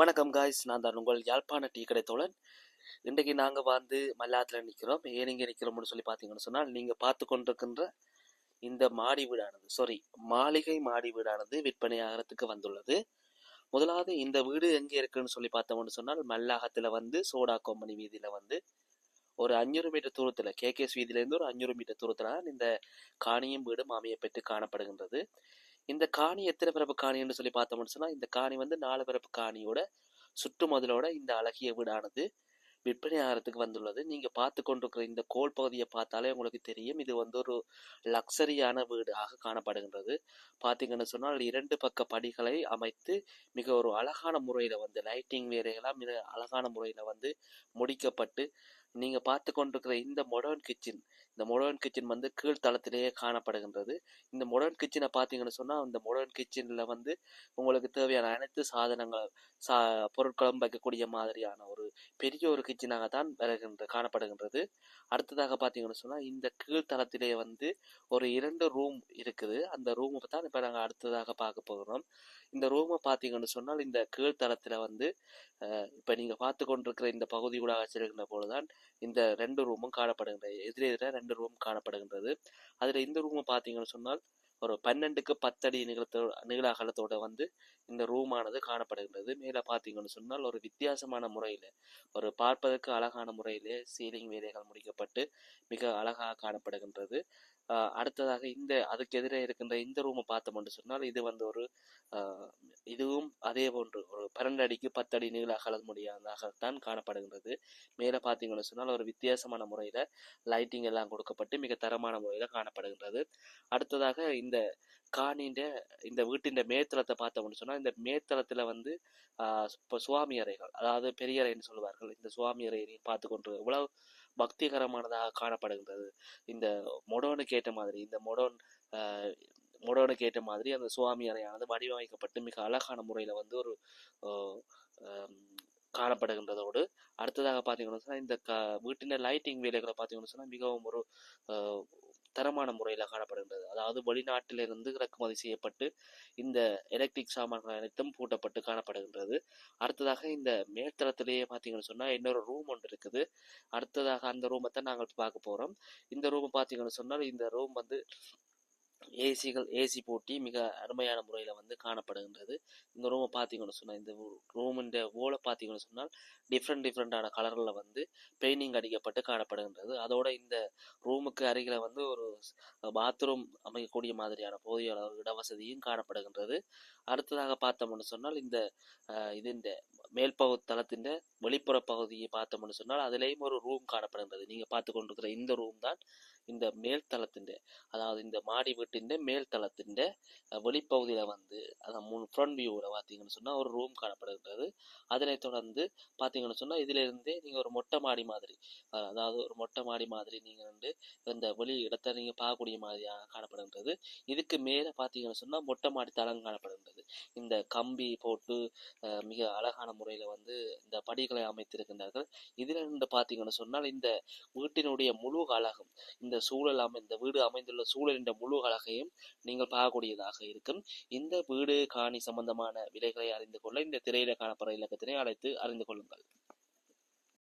வணக்கம் காய்ஸ் நான் தான் உங்கள் யாழ்ப்பாண டீ கடை தோழன். இன்றைக்கு நாங்கள் வந்து மல்லாத்தில் நிற்கிறோம் ஏன் இங்கே நிற்கிறோம்னு சொல்லி பார்த்தீங்கன்னு சொன்னால் நீங்கள் பார்த்து கொண்டிருக்கின்ற இந்த மாடி வீடானது சாரி மாளிகை மாடி வீடானது விற்பனையாகிறதுக்கு வந்துள்ளது. முதலாவது இந்த வீடு எங்கே இருக்குன்னு சொல்லி பார்த்தோம்னு சொன்னால் மல்லாகத்தில் வந்து சோடா கோம்பனி வீதியில் வந்து ஒரு அஞ்சூறு மீட்டர் தூரத்தில் கேகேஎஸ் வீதியிலேருந்து ஒரு அஞ்சூறு மீட்டர் தூரத்தில் தான் இந்த காணியும் வீடும் அமையப்பெற்று காணப்படுகின்றது. இந்த காணி எத்தனை பிறப்பு காணின்னு சொல்லி பார்த்தோம்னு சொன்னால் இந்த காணி வந்து நாலு பிறப்பு காணியோட சுற்றுமதிலோட இந்த அழகிய வீடானது விற்பனை ஆகிறதுக்கு வந்துள்ளது. நீங்கள் பார்த்து கொண்டிருக்கிற இந்த கோல் பகுதியை பார்த்தாலே உங்களுக்கு தெரியும். இது வந்து ஒரு லக்ஸரியான வீடாக காணப்படுகின்றது. பார்த்தீங்கன்னு சொன்னால் இரண்டு பக்க படிகளை அமைத்து மிக ஒரு அழகான முறையில் வந்து லைட்டிங் வேறையெல்லாம் மிக அழகான முறையில் வந்து முடிக்கப்பட்டு நீங்க பார்த்து கொண்டிருக்கிற இந்த மொடர்ன் கிச்சன் இந்த மொடர்ன் கிச்சன் வந்து கீழ்த்தளத்திலேயே காணப்படுகின்றது. இந்த மொடர்ன் கிச்சனை பார்த்தீங்கன்னு சொன்னா இந்த மொடர்ன் கிச்சன்ல வந்து உங்களுக்கு தேவையான அனைத்து சாதனங்கள் சா பொருட்களும் வைக்கக்கூடிய மாதிரியான ஒரு பெரிய ஒரு கிச்சனாக தான் வருகின்ற காணப்படுகின்றது. அடுத்ததாக பார்த்தீங்கன்னு சொன்னால் இந்த கீழ்த்தளத்திலே வந்து ஒரு இரண்டு ரூம் இருக்குது. அந்த ரூமை தான் இப்போ நாங்கள் அடுத்ததாக பார்க்க போகிறோம். இந்த ரூமை பார்த்தீங்கன்னு சொன்னால் இந்த கீழ்த்தளத்தில் வந்து இப்போ நீங்கள் பார்த்து கொண்டிருக்கிற இந்த பகுதி கூட வச்சிருக்கின்ற பொழுதுதான் இந்த ரெண்டு ரூமும் காணப்படுகின்றது எதிரே எதிராக ரெண்டு ரூம் காணப்படுகின்றது. அதில் இந்த ரூமை பார்த்தீங்கன்னு சொன்னால் ஒரு பன்னெண்டுக்கு பத்தடி நீளத்தோ நீள அகலத்தோட வந்து இந்த ரூமானது காணப்படுகின்றது. மேலே பார்த்தீங்கன்னு சொன்னால் ஒரு வித்தியாசமான முறையில் ஒரு பார்ப்பதற்கு அழகான முறையிலே சீலிங் வேலைகள் முடிக்கப்பட்டு மிக அழகாக காணப்படுகின்றது. அடுத்ததாக இந்த அதுக்கு எதிரே இருக்கின்ற இந்த ரூமை பார்த்தோம்னு சொன்னால் இது வந்து ஒரு இதுவும் அதே போன்று ஒரு பன்னெண்டு அடிக்கு பத்து அடி நீள அகலம் முடியாததாகத்தான் காணப்படுகின்றது. மேலே பார்த்தீங்கன்னு சொன்னால் ஒரு வித்தியாசமான முறையில் லைட்டிங் எல்லாம் கொடுக்கப்பட்டு மிக தரமான முறையில் காணப்படுகின்றது. அடுத்ததாக இந்த காணின்ற இந்த வீட்டின் மேத்தளத்தை பார்த்தோம்னு சொன்னால் இந்த மேத்தளத்தில் வந்து இப்போ சுவாமி அறைகள் அதாவது பெரிய அறைன்னு சொல்லுவார்கள் இந்த சுவாமி அறையை பார்த்து கொண்டு இவ்வளவு பக்திகரமானதாக காணப்படுகின்றது. இந்த மொடோனுக்கு ஏற்ற மாதிரி இந்த மொடோன் மொடோனுக்கு ஏற்ற மாதிரி அந்த சுவாமி அறையானது வடிவமைக்கப்பட்டு மிக அழகான முறையில் வந்து ஒரு காணப்படுகின்றதோடு அடுத்ததாக பார்த்தீங்கன்னு சொன்னால் இந்த க வீட்டின் லைட்டிங் வேலைகளை பார்த்தீங்கன்னு சொன்னால் மிகவும் ஒரு தரமான முறையில் காணப்படுகின்றது. அதாவது வெளிநாட்டிலிருந்து இறக்குமதி செய்யப்பட்டு இந்த எலக்ட்ரிக் சாமான்கள் அனைத்தும் பூட்டப்பட்டு காணப்படுகின்றது. அடுத்ததாக இந்த மேல்தளத்திலேயே பார்த்தீங்கன்னு சொன்னால் இன்னொரு ரூம் ஒன்று இருக்குது. அடுத்ததாக அந்த ரூமை தான் நாங்கள் பார்க்க போகிறோம் இந்த ரூமை பார்த்தீங்கன்னு சொன்னால் இந்த ரூம் வந்து ஏசிகள் ஏசி போட்டி மிக அருமையான முறையில் வந்து காணப்படுகின்றது. இந்த ரூமை பார்த்தீங்கன்னு சொன்னால் இந்த ரூமின் ஓலை பார்த்தீங்கன்னு சொன்னால் டிஃப்ரெண்ட் டிஃப்ரெண்டான கலரில் வந்து பெயிண்டிங் அடிக்கப்பட்டு காணப்படுகின்றது. அதோட இந்த ரூமுக்கு அருகில் வந்து ஒரு பாத்ரூம் அமைக்கக்கூடிய மாதிரியான போதிய இடவசதியும் காணப்படுகின்றது. அடுத்ததாக பார்த்தோம்னு சொன்னால் இந்த இது இந்த மேல் பகுதி தளத்தின் வெளிப்புற பகுதியை பார்த்தோம்னு சொன்னால் அதுலேயும் ஒரு ரூம் காணப்படுகின்றது. நீங்கள் பார்த்து கொண்டிருக்கிற இந்த ரூம் தான் இந்த மேல் தளத்தின் அதாவது இந்த மாடி வீட்டு வீட்டின் மேல் தளத்தின் வெளிப்பகுதியில் வந்து அந்த மூணு ஃப்ரண்ட் வியூவில் பார்த்தீங்கன்னு சொன்னால் ஒரு ரூம் காணப்படுகின்றது. அதனை தொடர்ந்து பார்த்தீங்கன்னு சொன்னால் இதிலிருந்தே நீங்கள் ஒரு மொட்டை மாடி மாதிரி அதாவது ஒரு மொட்டை மாடி மாதிரி நீங்கள் வந்து இந்த வெளி இடத்தை நீங்கள் பார்க்கக்கூடிய மாதிரியாக காணப்படுகின்றது. இதுக்கு மேலே பார்த்தீங்கன்னு சொன்னால் மொட்டை மாடி தளம் காணப்படுகின்றது. இந்த கம்பி போட்டு மிக அழகான முறையில் வந்து இந்த படிகளை அமைத்திருக்கின்றார்கள். இதில் இருந்து பார்த்தீங்கன்னு சொன்னால் இந்த வீட்டினுடைய முழு அழகும் இந்த சூழல் அமை இந்த வீடு அமைந்துள்ள சூழலின் முழு அழகையும் நீங்கள் பார்க்கக்கூடியதாக இருக்கும். இந்த வீடு காணி சம்பந்தமான விலைகளை அறிந்து கொள்ள இந்த திரையில காணப்படுற இலக்கத்தினை அழைத்து அறிந்து கொள்ளுங்கள்.